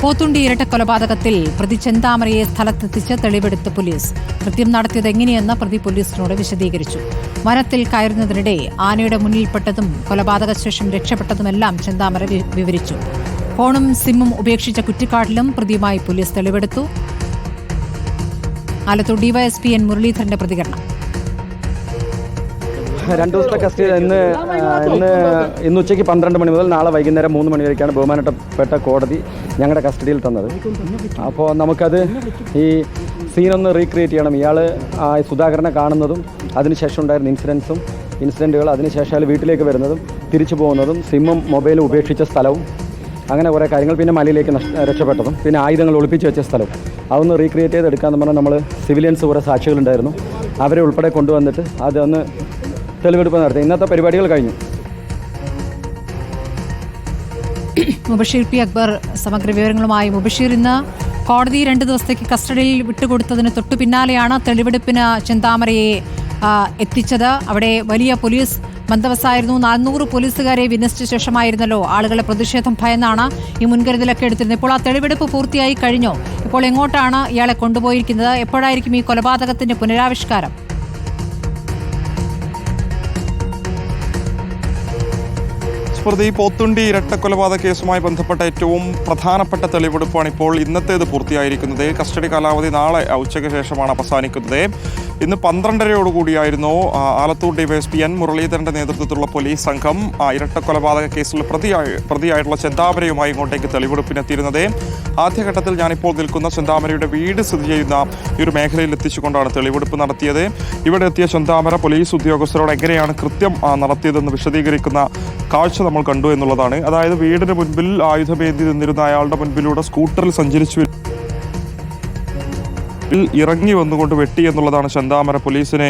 പോത്തുണ്ടി ഇരട്ടക്കൊലപാതകത്തിൽ പ്രതി ചെന്താമരയെ സ്ഥലത്തെത്തിച്ച് തെളിവെടുത്ത് പോലീസ്. കൃത്യം നടത്തിയത് എങ്ങനെയെന്ന് പ്രതി പോലീസിനോട് വിശദീകരിച്ചു. വനത്തിൽ കയറുന്നതിനിടെ ആനയുടെ മുന്നിൽപ്പെട്ടതും കൊലപാതക ശേഷം രക്ഷപ്പെട്ടതുമെല്ലാം ചെന്താമര വിവരിച്ചു. ഫോണും സിമ്മും ഉപേക്ഷിച്ച കുറ്റിക്കാട്ടിലും പ്രതിയുമായി പോലീസ് തെളിവെടുത്തു. ആലത്തൂർ ഡിവൈഎസ്പി എൻ മുരളീധരന്റെ പ്രതികരണം. രണ്ട് ദിവസത്തെ കസ്റ്റഡി ഇന്ന് ഇന്ന് ഇന്ന് ഉച്ചയ്ക്ക് പന്ത്രണ്ട് മണി മുതൽ നാളെ വൈകുന്നേരം മൂന്ന് മണി വരേക്കാണ് ബഹുമാനപ്പെട്ട കോടതി ഞങ്ങളുടെ കസ്റ്റഡിയിൽ തന്നത്. അപ്പോൾ നമുക്കത് ഈ സീനൊന്ന് റീക്രിയേറ്റ് ചെയ്യണം. ഇയാൾ ആ സുധാകരനെ കാണുന്നതും അതിനുശേഷം ഉണ്ടായിരുന്ന ഇൻസിഡൻസും ഇൻസിഡന്റുകൾ അതിനുശേഷം അയാൾ വീട്ടിലേക്ക് വരുന്നതും തിരിച്ചു പോകുന്നതും സിമ്മും മൊബൈലും ഉപേക്ഷിച്ച സ്ഥലവും അങ്ങനെ കുറേ കാര്യങ്ങൾ പിന്നെ മലയിലേക്ക് രക്ഷപ്പെട്ടതും പിന്നെ ആയുധങ്ങൾ ഒളിപ്പിച്ച് വെച്ച സ്ഥലവും. അതൊന്ന് റീക്രിയേറ്റ് ചെയ്ത് എടുക്കാമെന്ന് പറഞ്ഞാൽ നമ്മൾ സിവിലിയൻസ് കുറേ സാക്ഷികളുണ്ടായിരുന്നു. അവരെ ഉൾപ്പെടെ കൊണ്ടുവന്നിട്ട് അതൊന്ന് തെളിവെടുപ്പ് നടത്തി. ഇന്നത്തെ പരിപാടികൾ കഴിഞ്ഞു. മുബഷീർ പി അക്ബർ സമഗ്ര വിവരങ്ങളുമായി. മുബഷീർ ഇന്ന് കോടതി രണ്ട് ദിവസത്തേക്ക് കസ്റ്റഡിയിൽ വിട്ടുകൊടുത്തതിന് തൊട്ടു പിന്നാലെയാണ് തെളിവെടുപ്പിന് ചെന്താമരയെ എത്തിച്ചത്. അവിടെ വലിയ പോലീസ് ബന്ദവസായിരുന്നു നാനൂറ് പോലീസുകാരെ വിന്യസിച്ച ശേഷമായിരുന്നല്ലോ ആളുകളെ പ്രതിഷേധം ഭയന്നാണ് ഈ മുൻകരുതലൊക്കെ എടുത്തിരുന്നത്. ഇപ്പോൾ ആ തെളിവെടുപ്പ് പൂർത്തിയായി കഴിഞ്ഞോ. ഇപ്പോൾ എങ്ങോട്ടാണ് ഇയാളെ കൊണ്ടുപോയിരിക്കുന്നത്? എപ്പോഴായിരിക്കും ഈ കൊലപാതകത്തിന്റെ പുനരാവിഷ്കാരം? സ്മൃതി പോത്തുണ്ടി ഇരട്ടക്കൊലപാതക കേസുമായി ബന്ധപ്പെട്ട ഏറ്റവും പ്രധാനപ്പെട്ട തെളിവെടുപ്പാണ് ഇപ്പോൾ ഇന്നത്തേത് പൂർത്തിയായിരിക്കുന്നത്. കസ്റ്റഡി കാലാവധി നാളെ ഉച്ചയ്ക്ക് ശേഷമാണ് അവസാനിക്കുന്നത്. ഇന്ന് പന്ത്രണ്ടരയോടുകൂടിയായിരുന്നു ആലത്തൂർ ഡിവൈഎസ്പി എൻ മുരളീധരന്റെ നേതൃത്വത്തിലുള്ള പോലീസ് സംഘം ഇരട്ടക്കൊലപാതക കേസിൽ പ്രതിയായി പ്രതിയായിട്ടുള്ള ചെന്താമരയുമായി ഇങ്ങോട്ടേക്ക് തെളിവെടുപ്പിനെത്തിയിരുന്നത്. ആദ്യഘട്ടത്തിൽ ഞാനിപ്പോൾ നിൽക്കുന്ന ചെന്താമരയുടെ വീട് സ്ഥിതി ചെയ്യുന്ന ഈ ഒരു മേഖലയിൽ എത്തിച്ചുകൊണ്ടാണ് തെളിവെടുപ്പ് നടത്തിയത്. ഇവിടെ എത്തിയ ചെന്താമര പോലീസ് ഉദ്യോഗസ്ഥരോട് എങ്ങനെയാണ് കൃത്യം നടത്തിയതെന്ന് വിശദീകരിക്കുന്ന കാഴ്ച നമ്മൾ കണ്ടു എന്നുള്ളതാണ്. അതായത് വീടിന് മുൻപിൽ ആയുധമേന്തി നിന്നിരുന്ന അയാളുടെ മുൻപിലൂടെ സ്കൂട്ടറിൽ സഞ്ചരിച്ചു ഇറങ്ങി വന്നുകൊണ്ട് വെട്ടി എന്നുള്ളതാണ് ചെന്താമര പോലീസിനെ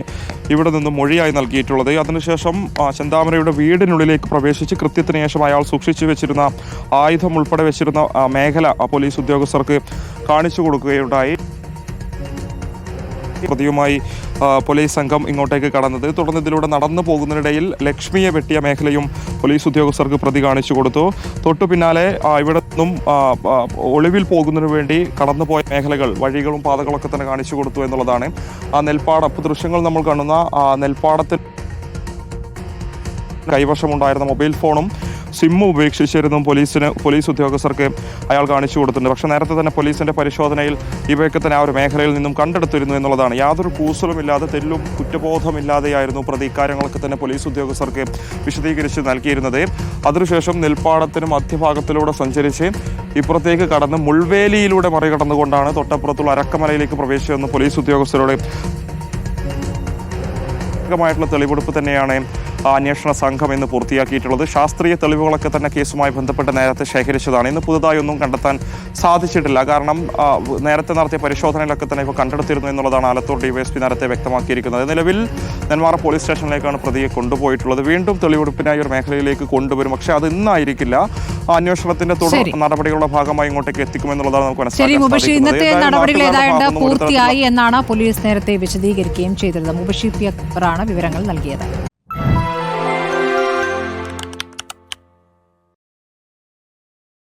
ഇവിടെ നിന്നും മൊഴിയായി നൽകിയിട്ടുള്ളത്. അതിനുശേഷം ചന്താമരയുടെ വീടിനുള്ളിലേക്ക് പ്രവേശിച്ച് കൃത്യത്തിന് ശേഷം അയാൾ സൂക്ഷിച്ചു വെച്ചിരുന്ന ആയുധം ഉൾപ്പെടെ വെച്ചിരുന്ന മേഖല പോലീസ് ഉദ്യോഗസ്ഥർക്ക് കാണിച്ചു കൊടുക്കുകയുണ്ടായി. പ്രതിയുമായി പോലീസ് സംഘം ഇങ്ങോട്ടേക്ക് കടന്നത്. തുടർന്ന് ഇതിലൂടെ നടന്നു പോകുന്നതിനിടയിൽ ലക്ഷ്മിയെ വെട്ടിയ മേഖലയും പോലീസ് ഉദ്യോഗസ്ഥർക്ക് പ്രതി കാണിച്ചു കൊടുത്തു. തൊട്ടു പിന്നാലെ ഇവിടെ നിന്നും ഒളിവിൽ പോകുന്നതിന് വേണ്ടി കടന്നുപോയ മേഖലകൾ വഴികളും പാതകളൊക്കെ തന്നെ കാണിച്ചു കൊടുത്തു എന്നുള്ളതാണ്. ആ നെൽപ്പാടം ദൃശ്യങ്ങൾ നമ്മൾ കാണുന്ന നെൽപ്പാടത്തിൽ കൈവശമുണ്ടായിരുന്ന മൊബൈൽ ഫോണും സിമ്മും ഉപേക്ഷിച്ചിരുന്നു പോലീസിന് പോലീസ് ഉദ്യോഗസ്ഥർക്ക് അയാൾ കാണിച്ചു കൊടുത്തിട്ടുണ്ട്. പക്ഷേ നേരത്തെ തന്നെ പോലീസിന്റെ പരിശോധനയിൽ ഇവയൊക്കെ തന്നെ ആ ഒരു മേഖലയിൽ നിന്നും കണ്ടെടുത്തിരുന്നു എന്നുള്ളതാണ്. യാതൊരു കൂസലുമില്ലാതെ തെല്ലും കുറ്റബോധമില്ലാതെയായിരുന്നു പ്രതി ഇക്കാര്യങ്ങളൊക്കെ തന്നെ പോലീസ് ഉദ്യോഗസ്ഥർക്ക് വിശദീകരിച്ച് നൽകിയിരുന്നത്. അതിനുശേഷം നെൽപ്പാടത്തിന് മധ്യഭാഗത്തിലൂടെ സഞ്ചരിച്ച് ഇപ്പുറത്തേക്ക് കടന്ന് മുൾവേലിയിലൂടെ മറികടന്നുകൊണ്ടാണ് തൊട്ടപ്പുറത്തുള്ള അരക്കമലയിലേക്ക് പ്രവേശിച്ചതെന്ന് പോലീസ് ഉദ്യോഗസ്ഥരോട് ായിട്ടുള്ള തെളിവെടുപ്പ് തന്നെയാണ് അന്വേഷണ സംഘം ഇന്ന് പൂർത്തിയാക്കിയിട്ടുള്ളത്. ശാസ്ത്രീയ തെളിവുകളൊക്കെ തന്നെ കേസുമായി ബന്ധപ്പെട്ട് നേരത്തെ ശേഖരിച്ചതാണ്. ഇന്ന് പുതുതായി ഒന്നും കണ്ടെത്താൻ സാധിച്ചിട്ടില്ല. കാരണം നേരത്തെ നടത്തിയ പരിശോധനയിലൊക്കെ തന്നെ ഇപ്പോൾ കണ്ടെടുത്തിരുന്നു എന്നുള്ളതാണ് ആലത്തൂർ ഡിവൈഎസ്പി നേരത്തെ വ്യക്തമാക്കിയിരിക്കുന്നത്. നിലവിൽ നെന്മാറ പോലീസ് സ്റ്റേഷനിലേക്കാണ് പ്രതിയെ കൊണ്ടുപോയിട്ടുള്ളത്. വീണ്ടും തെളിവെടുപ്പിനായി ഒരു മേഖലയിലേക്ക് കൊണ്ടുവരും. പക്ഷേ അത് ഇന്നായിരിക്കില്ല. അന്വേഷണത്തിന്റെ തുടർ നടപടികളുടെ ഭാഗമായി ഇങ്ങോട്ടേക്ക് എത്തിക്കുമെന്നുള്ളതാണ് നമുക്ക് ശരി മനസ്സിലാക്കാൻ ഇന്നത്തെ നടപടികൾ ഏതാണ്ട് പൂർത്തിയായി എന്നാണ് പോലീസ് നേരത്തെ വിശദീകരിക്കുകയും ചെയ്തത് മുബഷി അക്ബറാണ് വിവരങ്ങൾ നൽകിയത്.